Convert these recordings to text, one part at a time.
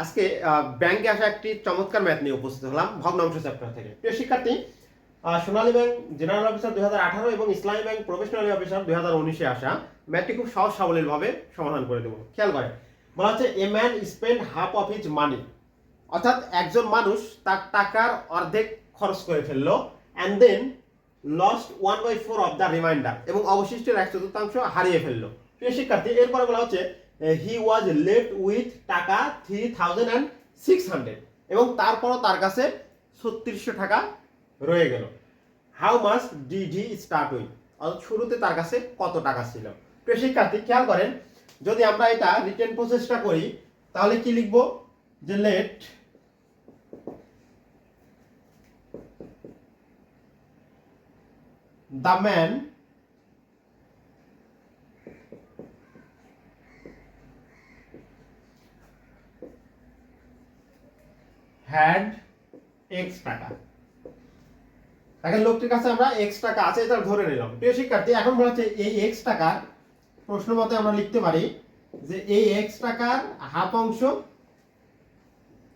আজকে ব্যাংকে আসা একটি চমৎকার ম্যাথ নিয়ে উপস্থিত হলাম, ভগ্নাংশ চ্যাপ্টার থেকে। প্রিয় শিক্ষার্থী সোনালী ব্যাংক জেনারেল অফিসার দুই হাজার আঠারো এবং ইসলামী ব্যাংক প্রফেশনাল অফিসার দুই হাজার উনিশে আসা। ম্যাথটি খুব সহজ সাবলীল ভাবে সমাধান করে দেবো। খেয়াল করে বলা হচ্ছে a man spend half of his money অর্থাৎ একজন মানুষ তার টাকার অর্ধেক খরচ করে ফেলল and then lost one by four of the remainder এবং অবশিষ্টের এক চতুর্থাংশ হারিয়ে ফেলল। প্রিয় শিক্ষার্থী, এরপরে বলা হচ্ছে হি ওয়াজ লেফট উইথ টাকা three thousand and six hundred এবং তারপরও তার কাছে ছত্রিশশো টাকা রয়ে গেল। How much did he start with অর্থাৎ শুরুতে তার কাছে কত টাকা ছিল? প্রিয় শিক্ষার্থী, খেয়াল করেন, যদি আমরা এটা রিটার্ন প্রসেসটা করি, তাহলে কি লিখব? যে let the man had x টাকা। তাকে লোকটির কাছে আমরা x টাকা আছে, এটা ধরে নিলাম। প্রিয় শিক্ষার্থী, এখন বলা হচ্ছে এই এক্স টাকার প্রশ্ন মতে আমরা লিখতে পারি যে এই এক্স টাকার হাফ অংশ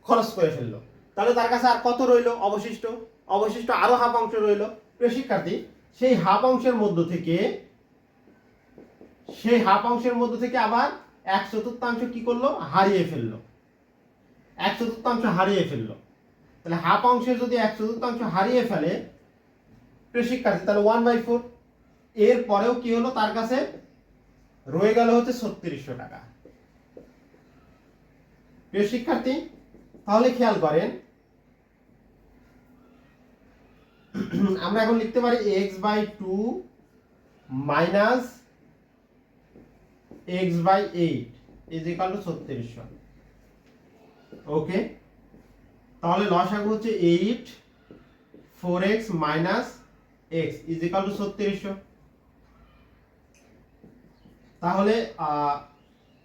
খরচ করে ফেলল। তাহলে তার কাছে আর কত রইল? অবশিষ্ট। অবশিষ্ট আরও হাফ অংশ রইল। প্রিয় শিক্ষার্থী, সেই হাফ অংশের মধ্য থেকে, সেই হাফ অংশের মধ্য থেকে আবার এক চতুর্থাংশ কি করল? হারিয়ে ফেলল। এক চতুর্থাংশ হারিয়ে ফেলল। তাহলে হাফ অংশে যদি এক চতুর্থাংশ হারিয়ে ফেলে প্রিয় শিক্ষার্থী তাহলে ওয়ান বাই ফোর এর পরেও কি হলো? তার কাছে রয়ে গেল হচ্ছে ছত্রিশশো টাকা। প্রিয় শিক্ষার্থী তাহলে খেয়াল করেন, আমরা এখন লিখতে পারি x by two minus x by eight is equal to ছত্রিশশো। ওকে তাহলে লসাগু হচ্ছে eight four x minus x is equal to ছত্রিশশো। তাহলে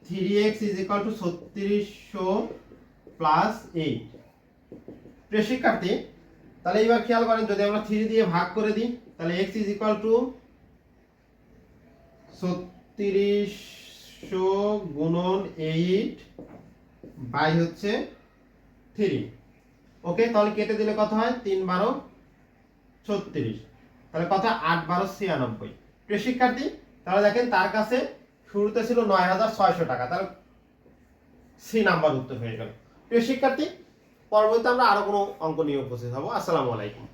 three x is equal to ছত্রিশশো প্লাস এইট প্রিয় শিক্ষার্থী, তাহলে এবার খেয়াল করেন, যদি আমরা থ্রি দিয়ে ভাগ করে দিই, তাহলে এক্স ইজ ইকুয়াল টু ছত্রিশশো গুণন এইট বাই হচ্ছে থ্রি। ওকে, তাহলে কেটে দিলে কত হয়? তিন বারো ছত্রিশ। তাহলে কত? আট বারো ছিয়ানব্বই। প্রিয় শিক্ষার্থী, তাহলে দেখেন তার কাছে শুরুতে ছিল নয় হাজার ছয়শো টাকা। তাহলে সি নাম্বার উত্তর হয়ে গেল। প্রিয় শিক্ষার্থী, পরবর্তীতে আমরা আরও কোনো অঙ্ক নিয়ে উপস্থিত হব। আসসালামু আলাইকুম।